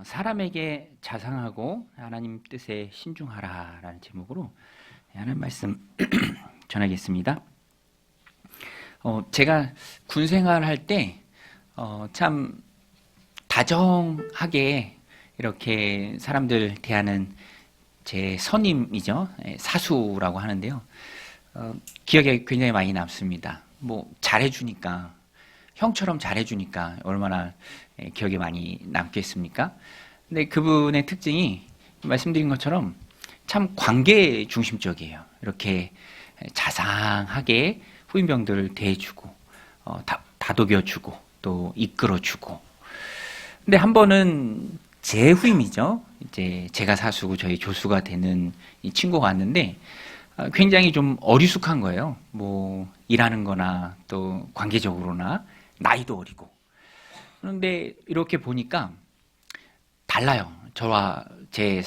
어, 사람에게 자상하고 하나님 뜻에 신중하라라는 제목으로 하나님 말씀 전하겠습니다. 어, 제가 군 생활할 때, 어, 참, 다정하게 이렇게 사람들 대하는 제 선임이죠. 예, 사수라고 하는데요. 어, 기억에 굉장히 많이 남습니다. 뭐, 잘해주니까, 형처럼 잘해주니까 얼마나 예, 기억에 많이 남겠습니까? 근데 그분의 특징이 말씀드린 것처럼 참 관계 중심적이에요. 이렇게 자상하게 후임병들을 대해주고, 어, 다, 다독여주고, 또 이끌어주고. 근데 한 번은 제 후임이죠. 이제 제가 사수고 저희 교수가 되는 이 친구가 왔는데, 어, 굉장히 좀 어리숙한 거예요. 뭐, 일하는 거나 또 관계적으로나 나이도 어리고. 그런데 이렇게 보니까 달라요. 저와 제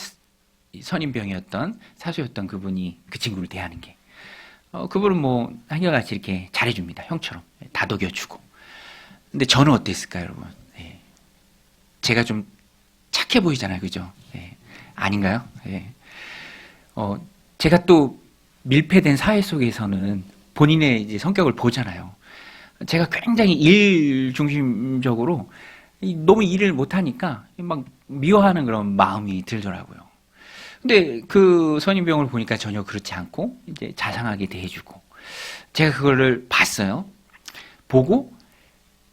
선임병이었던 사수였던 그분이 그 친구를 대하는 게. 어, 그분은 뭐 한결같이 이렇게 잘해줍니다. 형처럼 다독여주고. 근데 저는 어땠을까요, 여러분? 예. 제가 좀 착해 보이잖아요, 그죠? 예. 아닌가요? 예. 어, 제가 또 밀폐된 사회 속에서는 본인의 이제 성격을 보잖아요. 제가 굉장히 일 중심적으로 이- 너무 일을 못하니까 막 미워하는 그런 마음이 들더라고요. 근데 그 선임병을 보니까 전혀 그렇지 않고 이제 자상하게 대해주고 제가 그거를 봤어요. 보고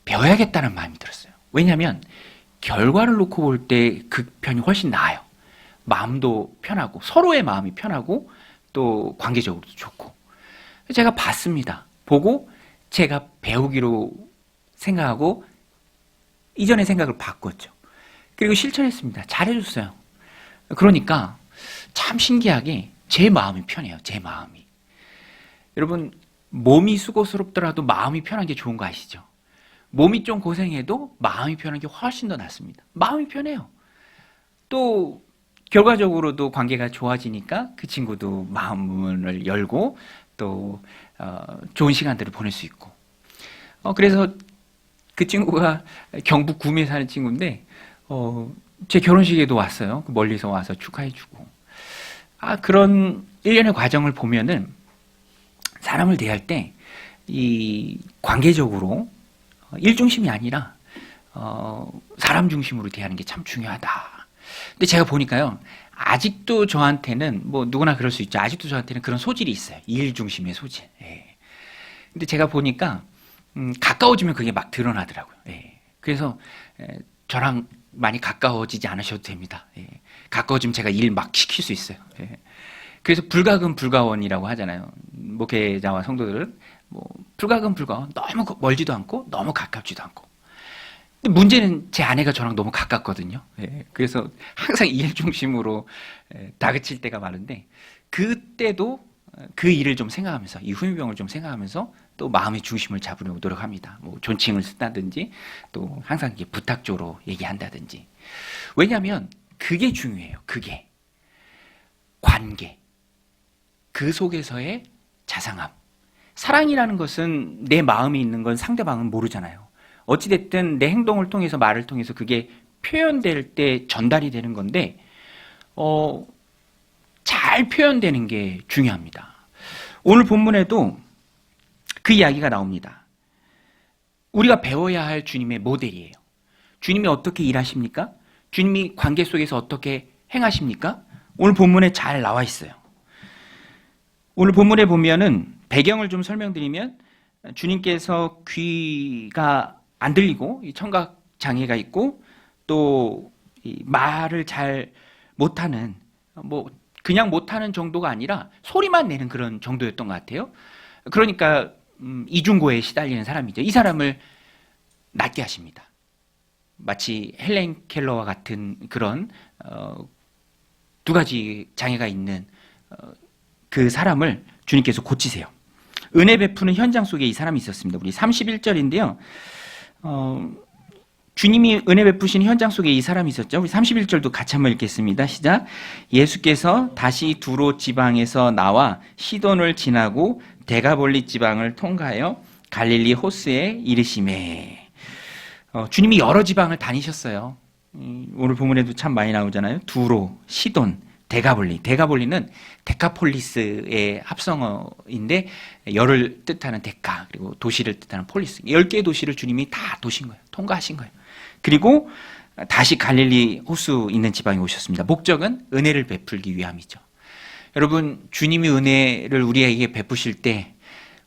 배워야겠다는 마음이 들었어요. 왜냐하면 결과를 놓고 볼때그 편이 훨씬 나아요. 마음도 편하고 서로의 마음이 편하고 또 관계적으로도 좋고 제가 봤습니다. 보고 제가 배우기로 생각하고 이전의 생각을 바꿨죠. 그리고 실천했습니다. 잘해줬어요. 그러니까 참 신기하게 제 마음이 편해요. 제 마음이. 여러분 몸이 수고스럽더라도 마음이 편한 게 좋은 거 아시죠? 몸이 좀 고생해도 마음이 편한 게 훨씬 더 낫습니다. 마음이 편해요. 또 결과적으로도 관계가 좋아지니까 그 친구도 마음을 열고 또 어, 좋은 시간들을 보낼 수 있고. 어, 그래서 그 친구가 경북 구미에 사는 친구인데 어, 제 결혼식에도 왔어요. 그 멀리서 와서 축하해주고. 아 그런 일련의 과정을 보면은 사람을 대할 때 이 관계적으로 어, 일 중심이 아니라 어, 사람 중심으로 대하는 게 참 중요하다. 근데 제가 보니까요, 아직도 저한테는 뭐 누구나 그럴 수 있죠. 아직도 저한테는 그런 소질이 있어요. 일 중심의 소질. 예. 근데 제가 보니까 음, 가까워지면 그게 막 드러나더라고요. 예. 그래서 에, 저랑 많이 가까워지지 않으셔도 됩니다. 예. 가까워지면 제가 일 막 시킬 수 있어요. 예. 그래서 불가금 불가원이라고 하잖아요. 목회자와 성도들은 뭐 불가금 불가원 너무 거- 멀지도 않고 너무 가깝지도 않고. 근데 문제는 제 아내가 저랑 너무 가깝거든요. 예. 그래서 항상 일 중심으로 에, 다그칠 때가 많은데 그때도 어, 그 일을 좀 생각하면서 이 후임병을 좀 생각하면서 또 마음의 중심을 잡으려고 노력합니다. 뭐 존칭을 쓴다든지 또 항상 이렇게 부탁조로 얘기한다든지. 왜냐하면 그게 중요해요. 그게 관계. 그 속에서의 자상함. 사랑이라는 것은 내 마음에 있는 건 상대방은 모르잖아요. 어찌됐든 내 행동을 통해서 말을 통해서 그게 표현될 때 전달이 되는 건데, 어, 잘 표현되는 게 중요합니다. 오늘 본문에도 그 이야기가 나옵니다. 우리가 배워야 할 주님의 모델이에요. 주님이 어떻게 일하십니까? 주님이 관계 속에서 어떻게 행하십니까? 오늘 본문에 잘 나와 있어요. 오늘 본문에 보면은 배경을 좀 설명드리면 주님께서 귀가 안 들리고 이 청각 장애가 있고 또이 말을 잘 못하는 뭐 그냥 못하는 정도가 아니라 소리만 내는 그런 정도였던 것 같아요. 그러니까 음, 이중고에 시달리는 사람이죠. 이 사람을 낫게 하십니다. 마치 헬렌 켈러와 같은 그런 어, 두 가지 장애가 있는 어, 그 사람을 주님께서 고치세요. 은혜 베푸는 현장 속에 이 사람이 있었습니다. 우리 31절인데요. 어, 주님이 은혜 베푸신 현장 속에 이 사람이 있었죠. 우리 31절도 같이 한번 읽겠습니다. 시작. 예수께서 다시 두로 지방에서 나와 시돈을 지나고 대가볼리 지방을 통과하여 갈릴리 호스에 이르심에 어, 주님이 여러 지방을 다니셨어요. 음, 오늘 본문에도 참 많이 나오잖아요. 두로, 시돈, 데가볼리. 데가볼리는 데카폴리스의 합성어인데 열을 뜻하는 데카 그리고 도시를 뜻하는 폴리스. 10개의 도시를 주님이 다 도신 거예요. 통과하신 거예요. 그리고 다시 갈릴리 호수 있는 지방에 오셨습니다. 목적은 은혜를 베풀기 위함이죠. 여러분, 주님이 은혜를 우리에게 베푸실 때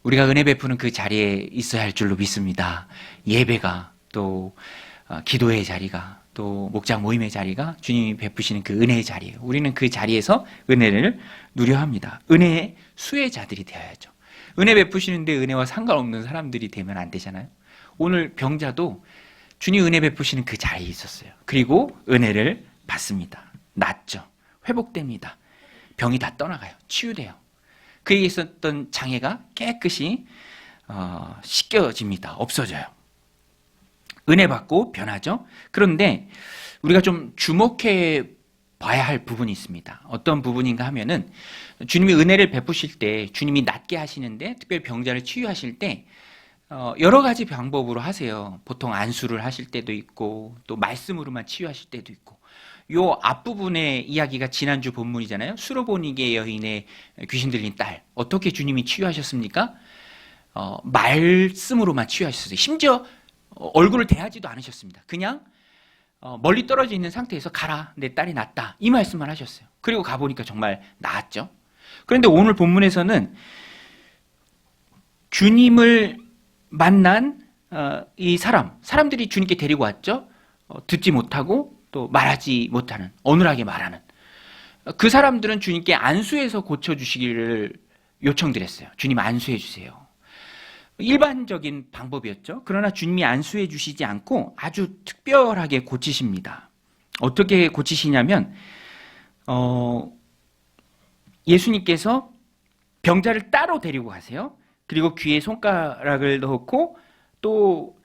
우리가 은혜 베푸는 그 자리에 있어야 할 줄로 믿습니다. 예배가 또 어, 기도의 자리가 또 목장 모임의 자리가 주님이 베푸시는 그 은혜의 자리예요. 우리는 그 자리에서 은혜를 누려 합니다. 은혜의 수혜자들이 되어야죠. 은혜 베푸시는데 은혜와 상관없는 사람들이 되면 안 되잖아요. 오늘 병자도 주님 은혜 베푸시는 그 자리에 있었어요. 그리고 은혜를 받습니다. 낫죠. 회복됩니다. 병이 다 떠나가요. 치유돼요. 그에게 있었던 장애가 깨끗이 어, 씻겨집니다. 없어져요. 은혜 받고 변하죠. 그런데 우리가 좀 주목해 봐야 할 부분이 있습니다. 어떤 부분인가 하면은 주님이 은혜를 베푸실 때 주님이 낫게 하시는데 특별히 병자를 치유하실 때 어, 여러 가지 방법으로 하세요. 보통 안수를 하실 때도 있고 또 말씀으로만 치유하실 때도 있고 요 앞부분의 이야기가 지난주 본문이잖아요. 수로보니게 여인의 귀신 들린 딸 어떻게 주님이 치유하셨습니까? 어, 말씀으로만 치유하셨어요. 심지어 어, 얼굴을 대하지도 않으셨습니다. 그냥 어, 멀리 떨어져 있는 상태에서 가라 내 딸이 낫다 이 말씀만 하셨어요. 그리고 가보니까 정말 나았죠. 그런데 오늘 본문에서는 주님을 만난 어, 이 사람 사람들이 주님께 데리고 왔죠. 어, 듣지 못하고 또 말하지 못하는 어눌하게 말하는 어, 그 사람들은 주님께 안수해서 고쳐 주시기를 요청드렸어요. 주님 안수해 주세요. 일반적인 방법이었죠. 그러나 주님이 안수해 주시지 않고 아주 특별하게 고치십니다. 어떻게 고치시냐면 어, 예수님께서 병자를 따로 데리고 가세요. 그리고 귀에 손가락을 넣고 또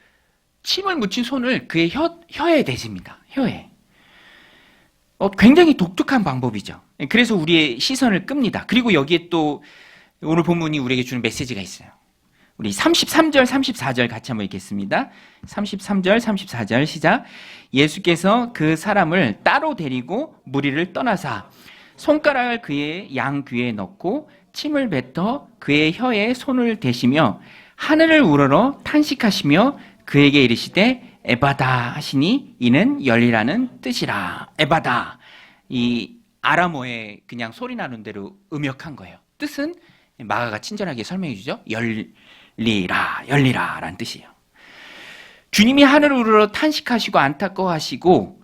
침을 묻힌 손을 그의 혀, 혀에 대십니다. 혀에. 어, 굉장히 독특한 방법이죠. 그래서 우리의 시선을 끕니다. 그리고 여기에 또 오늘 본문이 우리에게 주는 메시지가 있어요. 우리 33절, 34절 같이 한번 읽겠습니다. 33절, 34절 시작. 예수께서 그 사람을 따로 데리고 무리를 떠나사 손가락을 그의 양 귀에 넣고 침을 뱉어 그의 혀에 손을 대시며 하늘을 우러러 탄식하시며 그에게 이르시되 에바다 하시니 이는 열리라는 뜻이라. 에바다. 이 아람어에 그냥 소리 나는 대로 음역한 거예요. 뜻은 마가가 친절하게 설명해 주죠. 열 리라, 열리라 라는 뜻이에요. 주님이 하늘을 우러러 탄식하시고 안타까워하시고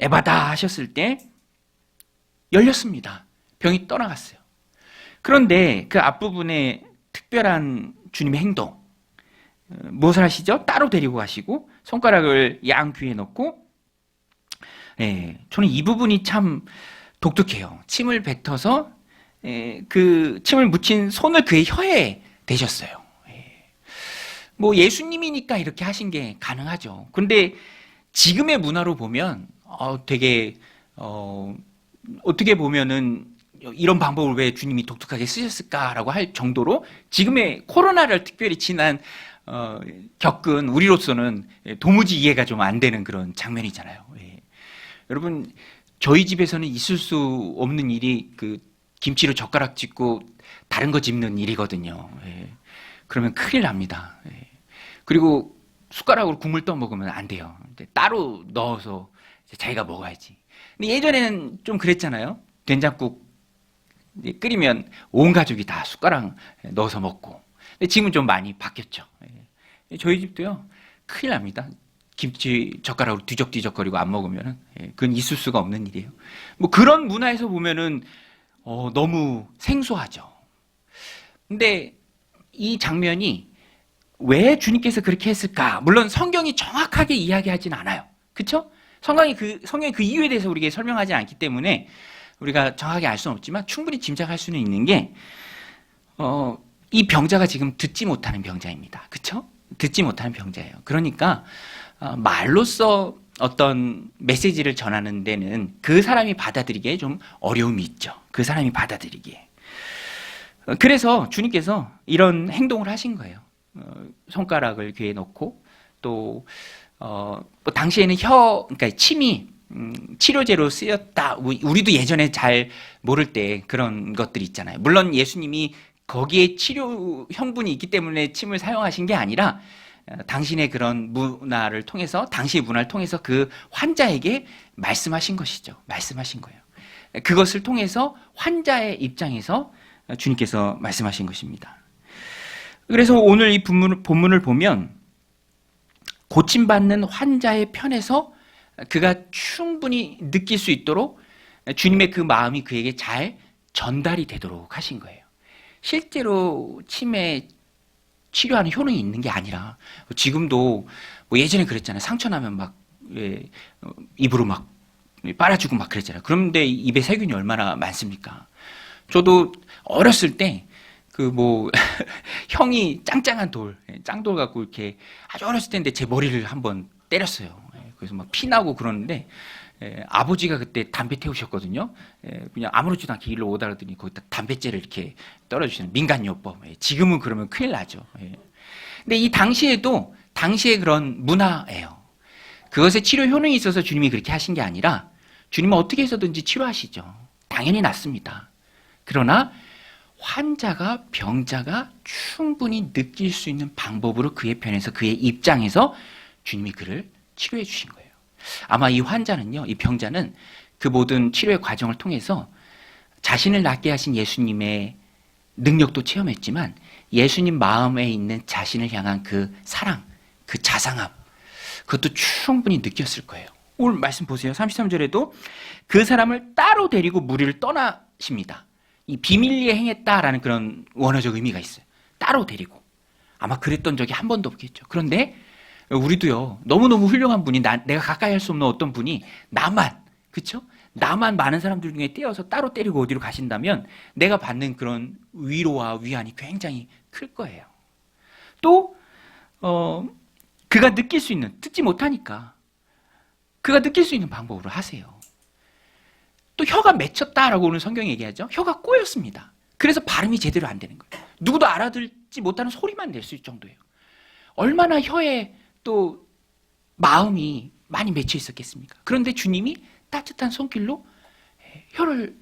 에바다 하셨을 때 열렸습니다. 병이 떠나갔어요. 그런데 그 앞부분에 특별한 주님의 행동 어, 무엇을 하시죠? 따로 데리고 가시고 손가락을 양 귀에 넣고 예, 저는 이 부분이 참 독특해요. 침을 뱉어서 예, 그 침을 묻힌 손을 그의 혀에 대셨어요. 예. 뭐 예수님이니까 이렇게 하신 게 가능하죠. 그런데 지금의 문화로 보면 어, 되게 어, 어떻게 보면은 이런 방법을 왜 주님이 독특하게 쓰셨을까라고 할 정도로 지금의 코로나를 특별히 지난 어, 겪은 우리로서는 도무지 이해가 좀 안 되는 그런 장면이잖아요. 예. 여러분 저희 집에서는 있을 수 없는 일이 그 김치로 젓가락 짚고 다른 거 짚는 일이거든요. 예. 그러면 큰일 납니다. 예. 그리고 숟가락으로 국물 떠 먹으면 안 돼요. 따로 넣어서 자기가 먹어야지. 근데 예전에는 좀 그랬잖아요. 된장국 끓이면 온 가족이 다 숟가락 넣어서 먹고. 근데 지금은 좀 많이 바뀌었죠. 예. 저희 집도요. 큰일 납니다. 김치 젓가락으로 뒤적뒤적거리고 안 먹으면은 예, 그건 있을 수가 없는 일이에요. 뭐 그런 문화에서 보면은 어, 너무 생소하죠. 근데 이 장면이 왜 주님께서 그렇게 했을까? 물론 성경이 정확하게 이야기하진 않아요. 그렇죠? 성경이 그 성경이 그 이유에 대해서 우리에게 설명하지 않기 때문에 우리가 정확하게 알 수는 없지만 충분히 짐작할 수는 있는 게 어, 이 병자가 지금 듣지 못하는 병자입니다. 그렇죠? 듣지 못하는 병자예요. 그러니까 어, 말로써 어떤 메시지를 전하는 데는 그 사람이 받아들이기에 좀 어려움이 있죠. 그 사람이 받아들이기에. 어, 그래서 주님께서 이런 행동을 하신 거예요. 어, 손가락을 귀에 넣고 또 어, 뭐 당시에는 혀, 그러니까 침이 음, 치료제로 쓰였다. 우리- 우리도 예전에 잘 모를 때 그런 것들이 있잖아요. 물론 예수님이 거기에 치료 성분이 있기 때문에 침을 사용하신 게 아니라 어, 당신의 그런 문화를 통해서 당시의 문화를 통해서 그 환자에게 말씀하신 것이죠. 말씀하신 거예요. 그것을 통해서 환자의 입장에서 주님께서 말씀하신 것입니다. 그래서 오늘 이 본문을, 보면 고침받는 환자의 편에서 그가 충분히 느낄 수 있도록 주님의 그 마음이 그에게 잘 전달이 되도록 하신 거예요. 실제로 치매 치료하는 효능이 있는 게 아니라 지금도 뭐 예전에 그랬잖아요. 상처 나면 막 예, 어, 입으로 막 빨아주고 막 그랬잖아요. 그런데 입에 세균이 얼마나 많습니까? 저도 어렸을 때 그 뭐 형이 짱짱한 돌, 예, 짱돌 갖고 이렇게 아주 어렸을 때인데 제 머리를 한번 때렸어요. 예, 그래서 막 피 나고 그러는데 예, 아버지가 그때 담배 태우셨거든요. 예, 그냥 아무렇지도 않게 일로 오다 그러더니 거기다 담배째를 이렇게 떨어주시는 민간요법. 예, 지금은 그러면 큰일 나죠. 예. 근데 이 당시에도 당시의 그런 문화예요. 그것에 치료 효능이 있어서 주님이 그렇게 하신 게 아니라 주님은 어떻게 해서든지 치료하시죠. 당연히 낫습니다. 그러나 환자가 병자가 충분히 느낄 수 있는 방법으로 그의 편에서 그의 입장에서 주님이 그를 치료해 주신 거예요. 아마 이 환자는요, 이 병자는 그 모든 치료의 과정을 통해서 자신을 낫게 하신 예수님의 능력도 체험했지만 예수님 마음에 있는 자신을 향한 그 사랑, 그 자상함, 그것도 충분히 느꼈을 거예요. 오늘 말씀 보세요. 33절에도 그 사람을 따로 데리고 무리를 떠나십니다. 이 비밀리에 행했다라는 그런 원어적 의미가 있어요. 따로 데리고. 아마 그랬던 적이 한 번도 없겠죠. 그런데 우리도요, 너무너무 훌륭한 분이, 나, 내가 가까이 할 수 없는 어떤 분이 나만, 그쵸? 나만 많은 사람들 중에 떼어서 따로 때리고 어디로 가신다면 내가 받는 그런 위로와 위안이 굉장히 클 거예요. 또, 어, 그가 느낄 수 있는, 듣지 못하니까, 그가 느낄 수 있는 방법으로 하세요. 또 혀가 맺혔다라고 오늘 성경이 얘기하죠. 혀가 꼬였습니다. 그래서 발음이 제대로 안 되는 거예요. 누구도 알아듣지 못하는 소리만 낼 수 있을 정도예요. 얼마나 혀에 또 마음이 많이 맺혀 있었겠습니까? 그런데 주님이 따뜻한 손길로 혀를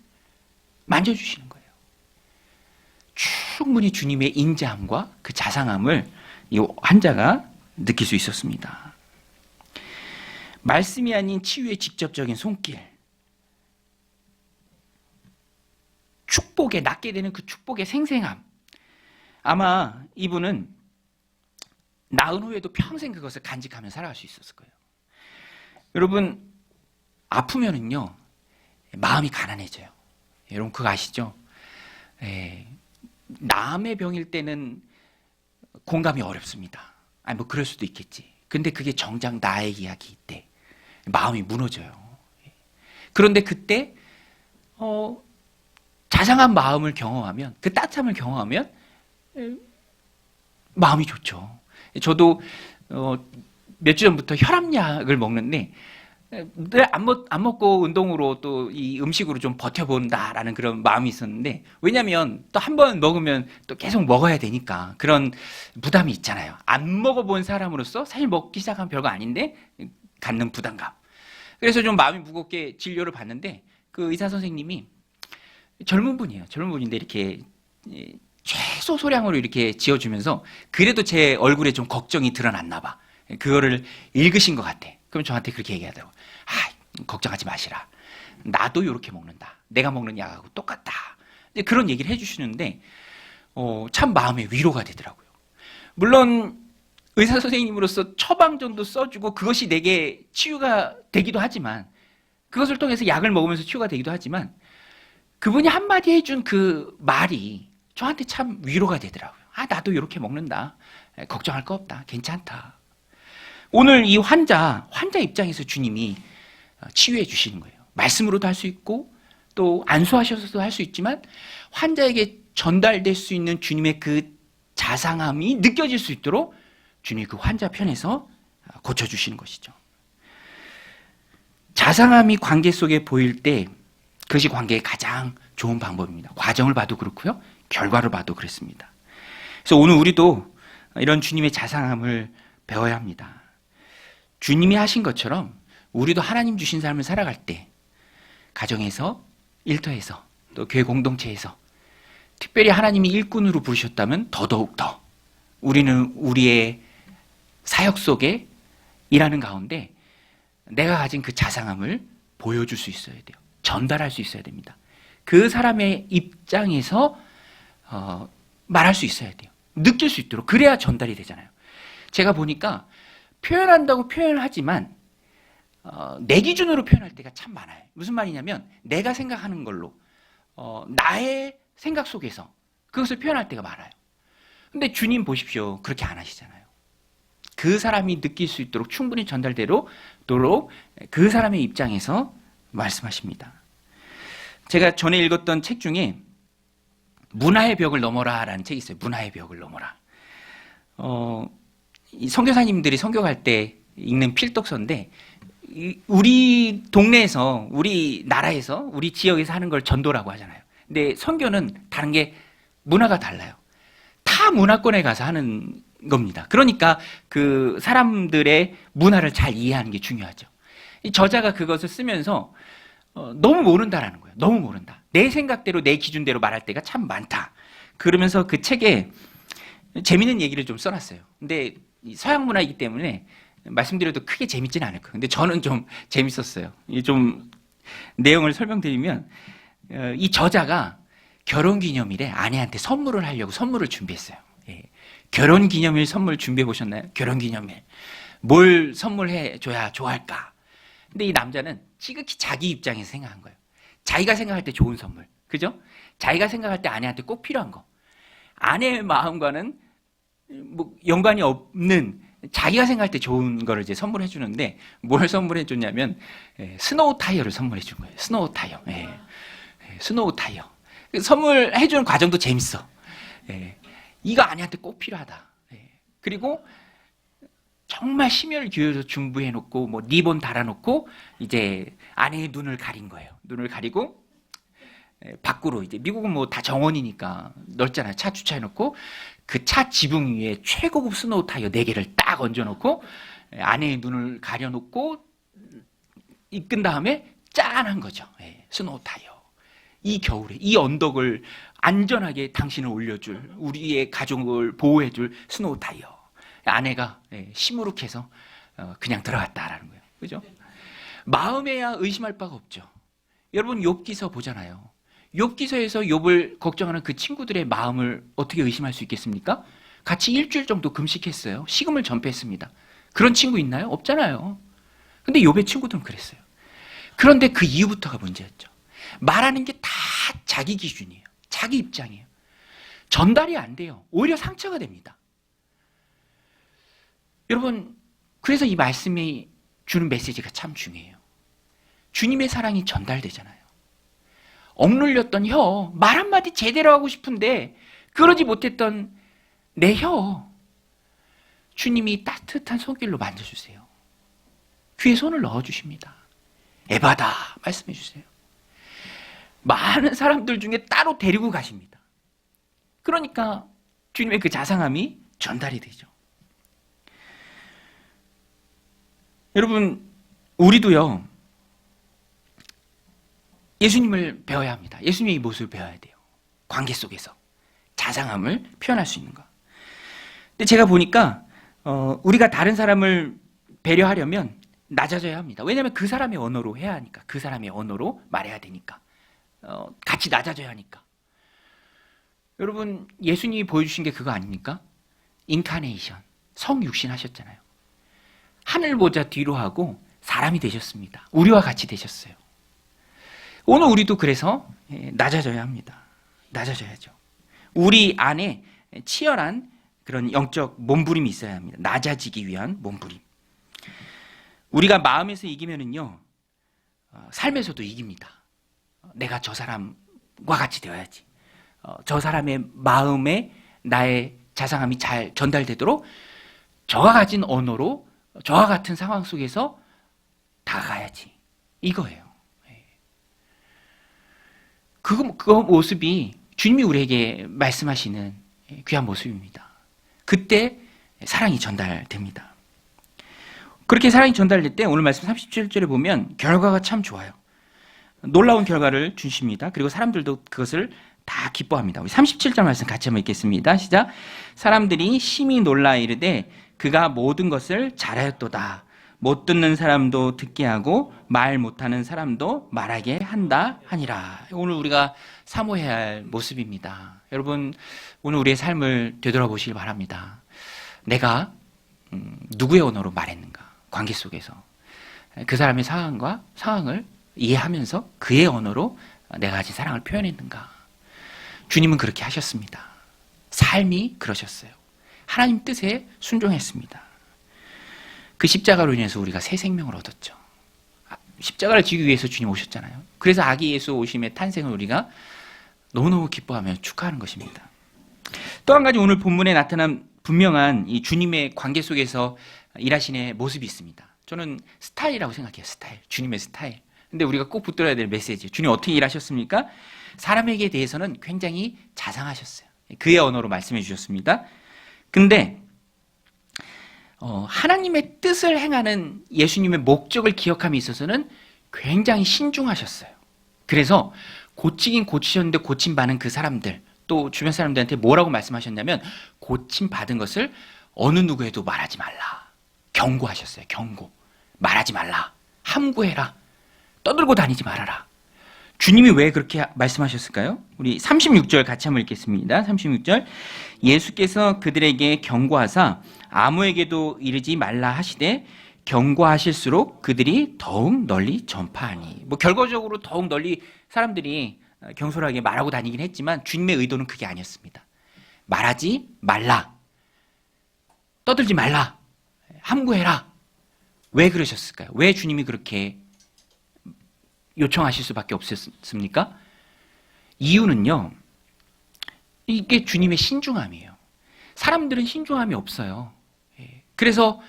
만져주시는 거예요. 충분히 주님의 인자함과 그 자상함을 이 환자가 느낄 수 있었습니다. 말씀이 아닌 치유의 직접적인 손길. 축복에 낫게 되는 그 축복의 생생함. 아마 이분은 나은 후에도 평생 그것을 간직하며 살아갈 수 있었을 거예요. 여러분 아프면은요 마음이 가난해져요. 여러분 그거 아시죠? 에, 남의 병일 때는 공감이 어렵습니다. 아니 뭐 그럴 수도 있겠지. 근데 그게 정작 나의 이야기일 때 마음이 무너져요. 그런데 그때 어, 자상한 마음을 경험하면 그 따뜻함을 경험하면 에, 마음이 좋죠. 저도 어, 몇 주 전부터 혈압약을 먹는데 안, 먹, 안 먹고 운동으로 또 이 음식으로 좀 버텨본다라는 그런 마음이 있었는데 왜냐하면 또 한 번 먹으면 또 계속 먹어야 되니까 그런 부담이 있잖아요. 안 먹어본 사람으로서 사실 먹기 시작하면 별거 아닌데 갖는 부담감. 그래서 좀 마음이 무겁게 진료를 받는데 그 의사 선생님이 젊은 분이에요. 젊은 분인데 이렇게 최소 소량으로 이렇게 지어주면서 그래도 제 얼굴에 좀 걱정이 드러났나 봐. 그거를 읽으신 것 같아. 그럼 저한테 그렇게 얘기하더라고. 아, 걱정하지 마시라. 나도 이렇게 먹는다. 내가 먹는 약하고 똑같다. 그런 얘기를 해주시는데 어, 참 마음의 위로가 되더라고요. 물론 의사 선생님으로서 처방전도 써주고 그것이 내게 치유가 되기도 하지만 그것을 통해서 약을 먹으면서 치유가 되기도 하지만 그분이 한마디 해준 그 말이 저한테 참 위로가 되더라고요. 아, 나도 이렇게 먹는다. 걱정할 거 없다. 괜찮다. 오늘 이 환자, 환자 입장에서 주님이 치유해 주시는 거예요. 말씀으로도 할 수 있고 또 안수하셔서도 할 수 있지만 환자에게 전달될 수 있는 주님의 그 자상함이 느껴질 수 있도록 주님이 그 환자 편에서 고쳐주시는 것이죠. 자상함이 관계 속에 보일 때 그것이 관계의 가장 좋은 방법입니다. 과정을 봐도 그렇고요. 결과를 봐도 그렇습니다. 그래서 오늘 우리도 이런 주님의 자상함을 배워야 합니다. 주님이 하신 것처럼 우리도 하나님 주신 삶을 살아갈 때 가정에서 일터에서 또 교회 공동체에서 특별히 하나님이 일꾼으로 부르셨다면 더더욱 더 우리는 우리의 사역 속에 일하는 가운데 내가 가진 그 자상함을 보여줄 수 있어야 돼요. 전달할 수 있어야 됩니다. 그 사람의 입장에서 어, 말할 수 있어야 돼요. 느낄 수 있도록 그래야 전달이 되잖아요. 제가 보니까 표현한다고 표현하지만 어, 내 기준으로 표현할 때가 참 많아요. 무슨 말이냐면 내가 생각하는 걸로 어, 나의 생각 속에서 그것을 표현할 때가 많아요. 근데 주님 보십시오. 그렇게 안 하시잖아요. 그 사람이 느낄 수 있도록 충분히 전달되도록 그 사람의 입장에서 말씀하십니다. 제가 전에 읽었던 책 중에 문화의 벽을 넘어라 라는 책이 있어요. 문화의 벽을 넘어라. 어, 이 선교사님들이 선교갈 때 읽는 필독서인데 이- 우리 동네에서 우리 나라에서 우리 지역에서 하는 걸 전도라고 하잖아요. 근데 선교는 다른 게 문화가 달라요. 타 문화권에 가서 하는 겁니다. 그러니까 그 사람들의 문화를 잘 이해하는 게 중요하죠. 이 저자가 그것을 쓰면서 어, 너무 모른다라는 거예요. 너무 모른다. 내 생각대로 내 기준대로 말할 때가 참 많다. 그러면서 그 책에 재밌는 얘기를 좀 써놨어요. 근데 이 서양 문화이기 때문에 말씀드려도 크게 재밌지는 않을 거예요. 근데 저는 좀 재밌었어요. 이좀 내용을 설명드리면 어, 이 저자가 결혼 기념일에 아내한테 선물을 하려고 선물을 준비했어요. 예. 결혼 기념일 선물 준비해 보셨나요? 결혼 기념일 뭘 선물해 줘야 좋아할까? 근데 이 남자는 지극히 자기 입장에서 생각한 거예요. 자기가 생각할 때 좋은 선물, 그죠? 자기가 생각할 때 아내한테 꼭 필요한 거. 아내의 마음과는 뭐 연관이 없는 자기가 생각할 때 좋은 거를 이제 선물해 주는데 뭘 선물해 줬냐면 예, 스노우 타이어를 선물해 준 거예요. 스노우 타이어. 예. 예, 스노우 타이어. 선물해 주는 과정도 재밌어. 예. 이거 아내한테 꼭 필요하다. 예. 그리고 정말 심혈을 기울여서 중부해 놓고 뭐 리본 달아 놓고 이제 아내의 눈을 가린 거예요. 눈을 가리고 예, 밖으로 이제 미국은 뭐 다 정원이니까 넓잖아요. 차 주차해 놓고 그 차 지붕 위에 최고급 스노우 타이어 네 개를 딱 얹어 놓고 예, 아내의 눈을 가려 놓고 이끈 다음에 짠한 거죠. 예, 스노우 타이어. 이 겨울에 이 언덕을 안전하게 당신을 올려줄 우리의 가족을 보호해줄 스노우 타이어. 아내가 예, 시무룩해서 어, 그냥 들어갔다라는 거예요. 그죠? 마음에야 의심할 바가 없죠. 여러분 욥기서 보잖아요. 욥기서에서 욥을 걱정하는 그 친구들의 마음을 어떻게 의심할 수 있겠습니까? 같이 일주일 정도 금식했어요. 식음을 전폐했습니다. 그런 친구 있나요? 없잖아요. 근데 욥의 친구들은 그랬어요. 그런데 그 이후부터가 문제였죠. 말하는 게 다 자기 기준이에요. 자기 입장이에요. 전달이 안 돼요. 오히려 상처가 됩니다. 여러분, 그래서 이 말씀이 주는 메시지가 참 중요해요. 주님의 사랑이 전달되잖아요. 억눌렸던 혀, 말 한마디 제대로 하고 싶은데, 그러지 못했던 내 혀, 주님이 따뜻한 손길로 만져주세요. 귀에 손을 넣어주십니다. 에바다, 말씀해주세요. 많은 사람들 중에 따로 데리고 가십니다. 그러니까 주님의 그 자상함이 전달이 되죠. 여러분, 우리도요, 예수님을 배워야 합니다. 예수님의 이 모습을 배워야 돼요. 관계 속에서. 자상함을 표현할 수 있는 거. 근데 제가 보니까, 어, 우리가 다른 사람을 배려하려면 낮아져야 합니다. 왜냐하면 그 사람의 언어로 해야 하니까. 그 사람의 언어로 말해야 되니까. 어, 같이 낮아져야 하니까. 여러분, 예수님이 보여주신 게 그거 아닙니까? 인카네이션. 성육신 하셨잖아요. 하늘 보자 뒤로 하고 사람이 되셨습니다. 우리와 같이 되셨어요. 오늘 우리도 그래서 예, 낮아져야 합니다. 낮아져야죠. 우리 안에 치열한 그런 영적 몸부림이 있어야 합니다. 낮아지기 위한 몸부림. 우리가 마음에서 이기면은요, 어, 삶에서도 이깁니다. 내가 저 사람과 같이 되어야지. 어, 저 사람의 마음에 나의 자상함이 잘 전달되도록 저와 가진 언어로 저와 같은 상황 속에서 다가야지. 이거예요. 예. 그, 그 모습이 주님이 우리에게 말씀하시는 귀한 모습입니다. 그때 사랑이 전달됩니다. 그렇게 사랑이 전달될 때 오늘 말씀 37절에 보면 결과가 참 좋아요. 놀라운 결과를 주십니다. 그리고 사람들도 그것을 다 기뻐합니다. 우리 37절 말씀 같이 한번 읽겠습니다. 시작. 사람들이 심히 놀라 이르되 그가 모든 것을 잘하였도다. 못 듣는 사람도 듣게 하고 말 못하는 사람도 말하게 한다 하니라. 오늘 우리가 사모해야 할 모습입니다. 여러분 오늘 우리의 삶을 되돌아보시길 바랍니다. 내가 음, 누구의 언어로 말했는가? 관계 속에서 그 사람의 상황과 상황을 이해하면서 그의 언어로 내가 가진 사랑을 표현했는가? 주님은 그렇게 하셨습니다. 삶이 그러셨어요. 하나님 뜻에 순종했습니다. 그 십자가로 인해서 우리가 새 생명을 얻었죠. 아, 십자가를 지기 위해서 주님 오셨잖아요. 그래서 아기 예수 오심의 탄생을 우리가 너무너무 기뻐하며 축하하는 것입니다. 또 한 가지 오늘 본문에 나타난 분명한 이 주님의 관계 속에서 일하신의 모습이 있습니다. 저는 스타일이라고 생각해요. 스타일. 주님의 스타일. 근데 우리가 꼭 붙들어야 될 메시지. 주님 어떻게 일하셨습니까? 사람에게 대해서는 굉장히 자상하셨어요. 그의 언어로 말씀해 주셨습니다. 근데 어, 하나님의 뜻을 행하는 예수님의 목적을 기억함에 있어서는 굉장히 신중하셨어요. 그래서 고치긴 고치셨는데 고침 받은 그 사람들, 또 주변 사람들한테 뭐라고 말씀하셨냐면, 고침 받은 것을 어느 누구에도 말하지 말라. 경고하셨어요. 경고. 말하지 말라. 함구해라. 떠들고 다니지 말아라. 주님이 왜 그렇게 말씀하셨을까요? 우리 36절 같이 한번 읽겠습니다. 36절. 예수께서 그들에게 경고하사 아무에게도 이르지 말라 하시되 경고하실수록 그들이 더욱 널리 전파하니. 뭐 결과적으로 더욱 널리 사람들이 경솔하게 말하고 다니긴 했지만 주님의 의도는 그게 아니었습니다. 말하지 말라. 떠들지 말라. 함구해라. 왜 그러셨을까요? 왜 주님이 그렇게 요청하실 수밖에 없었습니까? 이유는요, 이게 주님의 신중함이에요. 사람들은 신중함이 없어요. 예. 그래서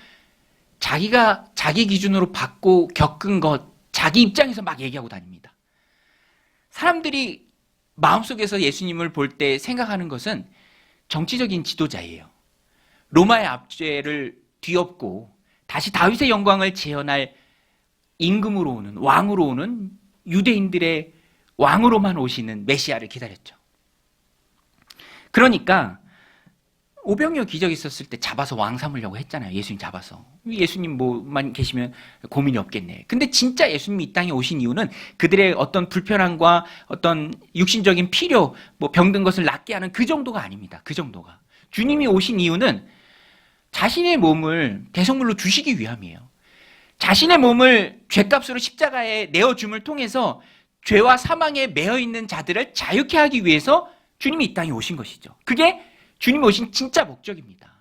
자기가 자기 기준으로 받고 겪은 것, 자기 입장에서 막 얘기하고 다닙니다. 사람들이 마음속에서 예수님을 볼 때 생각하는 것은 정치적인 지도자예요. 로마의 압제를 뒤엎고 다시 다윗의 영광을 재현할 임금으로 오는 왕으로 오는 유대인들의 왕으로만 오시는 메시아를 기다렸죠. 그러니까 오병이어 기적이 있었을 때 잡아서 왕 삼으려고 했잖아요. 예수님 잡아서. 예수님 뭐만 계시면 고민이 없겠네. 근데 진짜 예수님이 이 땅에 오신 이유는 그들의 어떤 불편함과 어떤 육신적인 필요, 뭐 병든 것을 낫게 하는 그 정도가 아닙니다. 그 정도가. 주님이 오신 이유는 자신의 몸을 대성물로 주시기 위함이에요. 자신의 몸을 죄값으로 십자가에 내어줌을 통해서 죄와 사망에 매여 있는 자들을 자유케 하기 위해서 주님이 이 땅에 오신 것이죠. 그게 주님이 오신 진짜 목적입니다.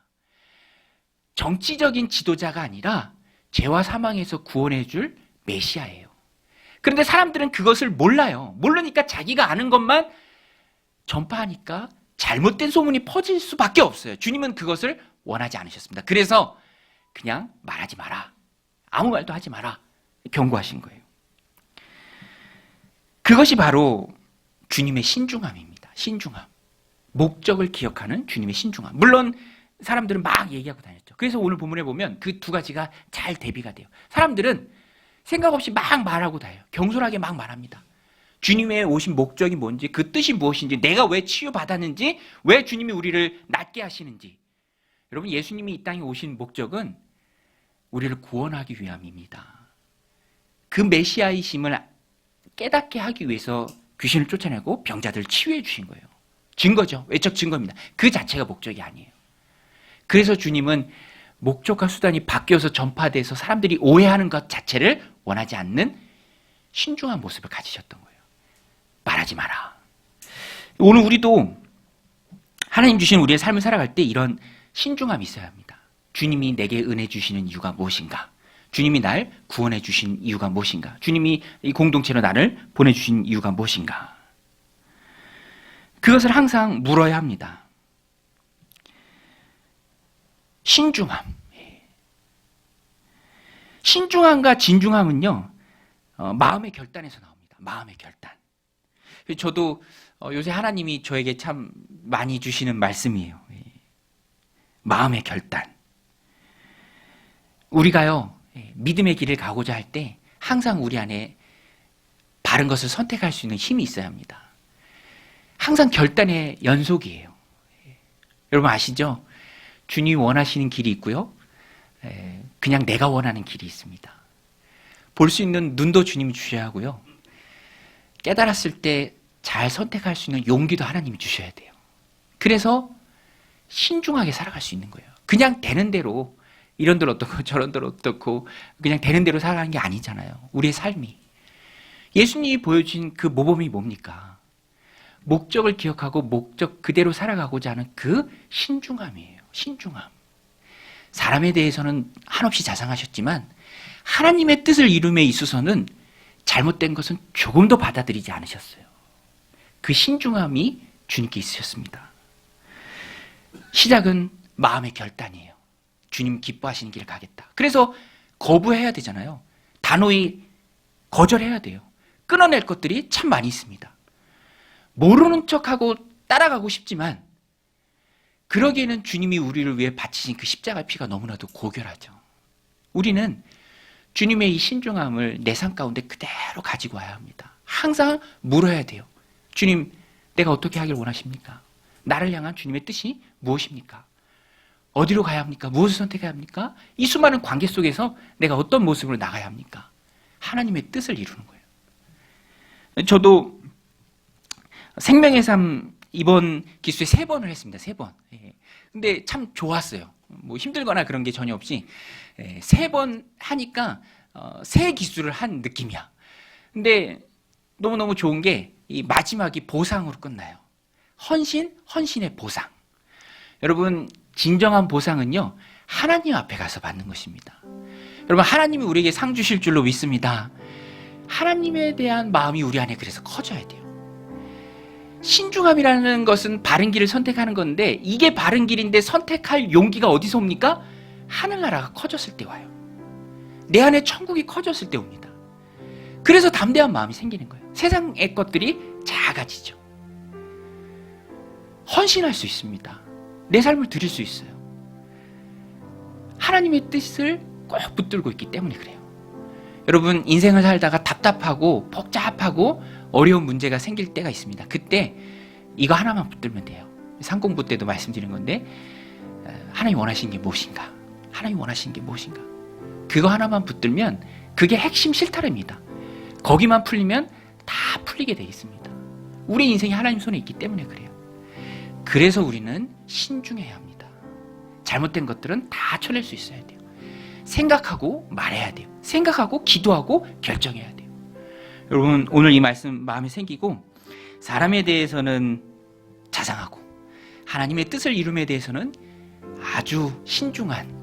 정치적인 지도자가 아니라 죄와 사망에서 구원해 줄 메시아예요. 그런데 사람들은 그것을 몰라요. 모르니까 자기가 아는 것만 전파하니까 잘못된 소문이 퍼질 수밖에 없어요. 주님은 그것을 원하지 않으셨습니다. 그래서 그냥 말하지 마라. 아무 말도 하지 마라. 경고하신 거예요. 그것이 바로 주님의 신중함입니다. 신중함. 목적을 기억하는 주님의 신중함. 물론 사람들은 막 얘기하고 다녔죠. 그래서 오늘 본문에 보면 그 두 가지가 잘 대비가 돼요. 사람들은 생각 없이 막 말하고 다요. 경솔하게 막 말합니다. 주님의 오신 목적이 뭔지, 그 뜻이 무엇인지, 내가 왜 치유받았는지, 왜 주님이 우리를 낫게 하시는지. 여러분, 예수님이 이 땅에 오신 목적은 우리를 구원하기 위함입니다. 그 메시아이심을 깨닫게 하기 위해서 귀신을 쫓아내고 병자들을 치유해 주신 거예요. 증거죠. 외적 증거입니다. 그 자체가 목적이 아니에요. 그래서 주님은 목적과 수단이 바뀌어서 전파돼서 사람들이 오해하는 것 자체를 원하지 않는 신중한 모습을 가지셨던 거예요. 말하지 마라. 오늘 우리도 하나님 주신 우리의 삶을 살아갈 때 이런 신중함이 있어야 합니다. 주님이 내게 은혜 주시는 이유가 무엇인가? 주님이 날 구원해 주신 이유가 무엇인가? 주님이 이 공동체로 나를 보내 주신 이유가 무엇인가? 그것을 항상 물어야 합니다. 신중함. 신중함과 진중함은요, 어, 마음의 결단에서 나옵니다. 마음의 결단. 저도 어, 요새 하나님이 저에게 참 많이 주시는 말씀이에요. 예. 마음의 결단. 우리가요, 예, 믿음의 길을 가고자 할 때 항상 우리 안에 바른 것을 선택할 수 있는 힘이 있어야 합니다. 항상 결단의 연속이에요. 예. 여러분 아시죠? 주님이 원하시는 길이 있고요. 에, 그냥 내가 원하는 길이 있습니다. 볼 수 있는 눈도 주님이 주셔야 하고요. 깨달았을 때 잘 선택할 수 있는 용기도 하나님이 주셔야 돼요. 그래서 신중하게 살아갈 수 있는 거예요. 그냥 되는 대로 이런 들 어떻고 저런 들 어떻고 그냥 되는 대로 살아가는 게 아니잖아요. 우리의 삶이. 예수님이 보여준 그 모범이 뭡니까? 목적을 기억하고 목적 그대로 살아가고자 하는 그 신중함이에요. 신중함. 사람에 대해서는 한없이 자상하셨지만 하나님의 뜻을 이룸에 있어서는 잘못된 것은 조금도 받아들이지 않으셨어요. 그 신중함이 주님께 있으셨습니다. 시작은 마음의 결단이에요. 주님 기뻐하시는 길을 가겠다. 그래서 거부해야 되잖아요. 단호히 거절해야 돼요. 끊어낼 것들이 참 많이 있습니다. 모르는 척하고 따라가고 싶지만 그러기에는 주님이 우리를 위해 바치신 그 십자가 피가 너무나도 고결하죠. 우리는 주님의 이 신중함을 내 삶 가운데 그대로 가지고 와야 합니다. 항상 물어야 돼요. 주님, 내가 어떻게 하길 원하십니까? 나를 향한 주님의 뜻이 무엇입니까? 어디로 가야 합니까? 무엇을 선택해야 합니까? 이 수많은 관계 속에서 내가 어떤 모습으로 나가야 합니까? 하나님의 뜻을 이루는 거예요. 저도 생명의 삶 이번 기수에 세 번을 했습니다. 세 번. 예. 근데 참 좋았어요. 뭐 힘들거나 그런 게 전혀 없이 예, 세번 하니까 어, 새 기수를 한 느낌이야. 근데 너무너무 좋은 게 이 마지막이 보상으로 끝나요. 헌신, 헌신의 보상. 여러분, 진정한 보상은요, 하나님 앞에 가서 받는 것입니다. 여러분, 하나님이 우리에게 상 주실 줄로 믿습니다. 하나님에 대한 마음이 우리 안에 그래서 커져야 돼요. 신중함이라는 것은 바른 길을 선택하는 건데, 이게 바른 길인데 선택할 용기가 어디서 옵니까? 하늘나라가 커졌을 때 와요. 내 안에 천국이 커졌을 때 옵니다. 그래서 담대한 마음이 생기는 거예요. 세상의 것들이 작아지죠. 헌신할 수 있습니다. 내 삶을 드릴 수 있어요. 하나님의 뜻을 꼭 붙들고 있기 때문에 그래요. 여러분, 인생을 살다가 답답하고 복잡하고 어려운 문제가 생길 때가 있습니다. 그때 이거 하나만 붙들면 돼요. 상공부 때도 말씀드린 건데, 어, 하나님 원하시는 게 무엇인가? 하나님 원하시는 게 무엇인가? 그거 하나만 붙들면 그게 핵심 실타래입니다. 거기만 풀리면 다 풀리게 되어 있습니다. 우리 인생이 하나님 손에 있기 때문에 그래요. 그래서 우리는 신중해야 합니다. 잘못된 것들은 다 쳐낼 수 있어야 돼요. 생각하고 말해야 돼요. 생각하고 기도하고 결정해야 돼요. 여러분 오늘 이 말씀 마음에 생기고 사람에 대해서는 자상하고 하나님의 뜻을 이룸에 대해서는 아주 신중한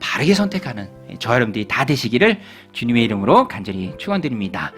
바르게 선택하는 저와 여러분들이 다 되시기를 주님의 이름으로 간절히 축원드립니다.